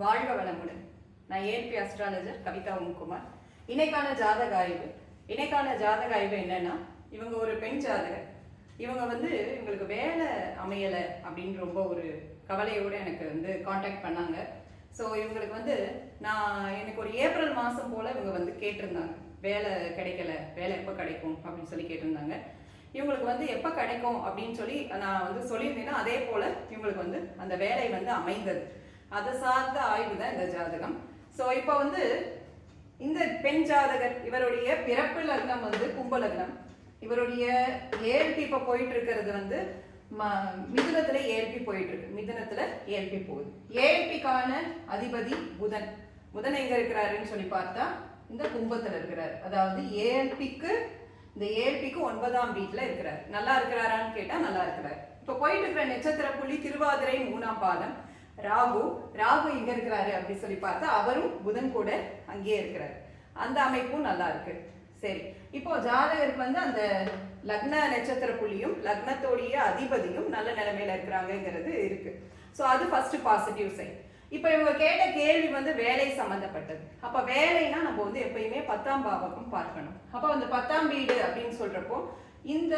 வாழ்க வளமுடன். நான் ஏன்பி அஸ்ட்ராலஜர் கவிதா ஓம்குமார். இன்னைக்கான ஜாதக ஆய்வு. இன்னைக்கான ஜாதக ஆய்வு என்னன்னா இவங்க ஒரு பெண் ஜாதகர். இவங்க வந்து இவங்களுக்கு வேலை அமையலை அப்படின்னு ரொம்ப ஒரு கவலையோடு எனக்கு வந்து காண்டாக்ட் பண்ணாங்க. ஸோ இவங்களுக்கு வந்து நான் எனக்கு ஒரு ஏப்ரல் மாதம் போல் இவங்க வந்து கேட்டிருந்தாங்க. வேலை கிடைக்கல வேலை எப்போ கிடைக்கும் அப்படின்னு சொல்லி கேட்டிருந்தாங்க. இவங்களுக்கு வந்து எப்போ கிடைக்கும் அப்படின்னு சொல்லி நான் வந்து சொல்லியிருந்தேன்னா அதே போல் இவங்களுக்கு வந்து அந்த வேலை வந்து அமைந்தது. அதை சார்ந்த ஆய்வு தான் இந்த ஜாதகம். ஸோ இப்போ வந்து இந்த பெண் ஜாதகர் இவருடைய பிறப்பு லக்னம் வந்து கும்ப லக்னம். இவருடைய ஏழ்பி இப்போ போயிட்டு இருக்கிறது வந்து ம- மிதுனத்துல ஏழ்பி போயிட்டு இருக்கு மிதுனத்துல ஏழ்பி போகுது. ஏஎல்பிக்கான அதிபதி புதன். புதன் எங்க இருக்கிறாருன்னு சொல்லி பார்த்தா இந்த கும்பத்துல இருக்கிறார். அதாவது ஏஎல்பிக்கு இந்த ஏழ்பிக்கு ஒன்பதாம் வீட்டுல இருக்கிறார். நல்லா இருக்கிறாரான்னு கேட்டா நல்லா இருக்கிறார். இப்போ போயிட்டு இருக்கிற நட்சத்திர புள்ளி திருவாதிரை மூணாம் பாதம். ராகு ராகு இங்க இருக்கிறாரு அப்படின்னு சொல்லி பார்த்தா அவரும் புதன் கூட அங்கேயே இருக்கிறாரு. அந்த அமைப்பும் நல்லா இருக்கு. சரி இப்போ ஜாதகருக்கு வந்து அந்த லக்ன நட்சத்திர புள்ளியும் லக்னத்தோடைய அதிபதியும் நல்ல நிலைமையில இருக்கிறாங்கங்கிறது இருக்கு. ஸோ அது ஃபர்ஸ்ட் பாசிட்டிவ் சைட் இப்போ இவங்க கேட்ட கேள்வி வந்து வேலை சம்பந்தப்பட்டது. அப்போ வேலைனா நம்ம வந்து எப்பயுமே பத்தாம் பாவகம் பார்க்கணும். அப்போ அந்த பத்தாம் வீடு அப்படின்னு சொல்றப்போ இந்த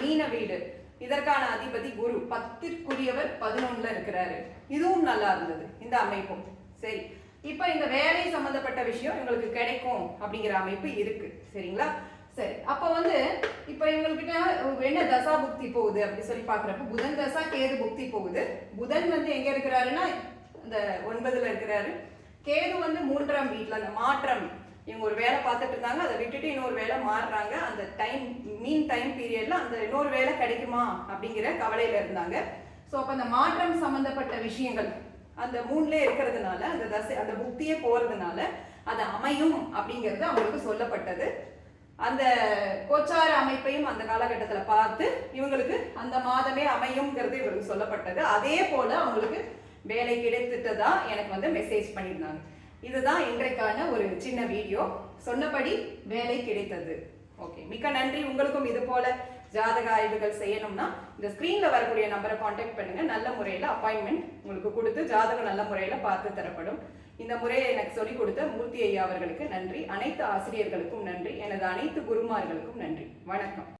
மீன வீடு இதற்கான அதிபதி குரு. பத்திற்குரியவர் பதினொன்னுல இருக்கிறாரு. இதுவும் நல்லா இருந்தது. இந்த அமைப்பும். சரி. இப்போ இந்த வேலை சம்பந்தப்பட்ட விஷயம் இவங்களுக்கு கிடைக்கும் அப்படிங்கிற அமைப்பு இருக்கு. சரிங்களா? சரி. அப்போ வந்து இப்போ இவங்ககிட்ட என்ன தசா புக்தி போகுது அப்படின்னு சொல்லி பார்க்குறப்ப புதன் தசா கேது புக்தி போகுது. புதன் வந்து எங்க இருக்கிறாருன்னா இந்த ஒன்பதுல இருக்கிறாரு. கேது வந்து மூன்றாம் வீட்டில் அந்த மாற்றம் இவங்க ஒரு வேலை பார்த்துட்டு இருந்தாங்க அதை விட்டுட்டு இன்னொரு வேலை மாறுறாங்க. அந்த டைம் மீன் டைம் பீரியட்ல அந்த இன்னொரு வேலை கிடைக்குமா அப்படிங்கிற கவலையில இருந்தாங்க. ஸோ அப்போ அந்த மாற்றம் சம்பந்தப்பட்ட விஷயங்கள். அந்த மூணுல இருக்கிறதுனால அந்த தசை அந்த புக்தியே போறதுனால அது அமையும் அப்படிங்கிறது அவங்களுக்கு சொல்லப்பட்டது. அந்த கோச்சார அமைப்பையும் அந்த காலகட்டத்துல பார்த்து இவங்களுக்கு அந்த மாதமே அமையுங்கிறது இவருக்கு சொல்லப்பட்டது. அதே போல அவங்களுக்கு வேலை கிடைத்துட்டதா எனக்கு வந்து மெசேஜ் பண்ணியிருந்தாங்க. இதுதான் இன்றைக்கான ஒரு சின்ன வீடியோ. சொன்னபடி வேலை கிடைத்தது. ஓகே மிக்க நன்றி. உங்களுக்கும் இது போல ஜாதக ஆய்வுகள் செய்யணும்னா இந்த ஸ்க்ரீன்ல வரக்கூடிய நம்பரை காண்டாக்ட் பண்ணுங்க. நல்ல முறையில் அப்பாயின்மெண்ட் உங்களுக்கு கொடுத்து ஜாதகம் நல்ல முறையில் பார்த்து தரப்படும். இந்த முறையை எனக்கு சொல்லிக் கொடுத்த மூர்த்தி ஐயா அவர்களுக்கு நன்றி. அனைத்து ஆசிரியர்களுக்கும் நன்றி. எனது அனைத்து குருமார்களுக்கும் நன்றி. வணக்கம்.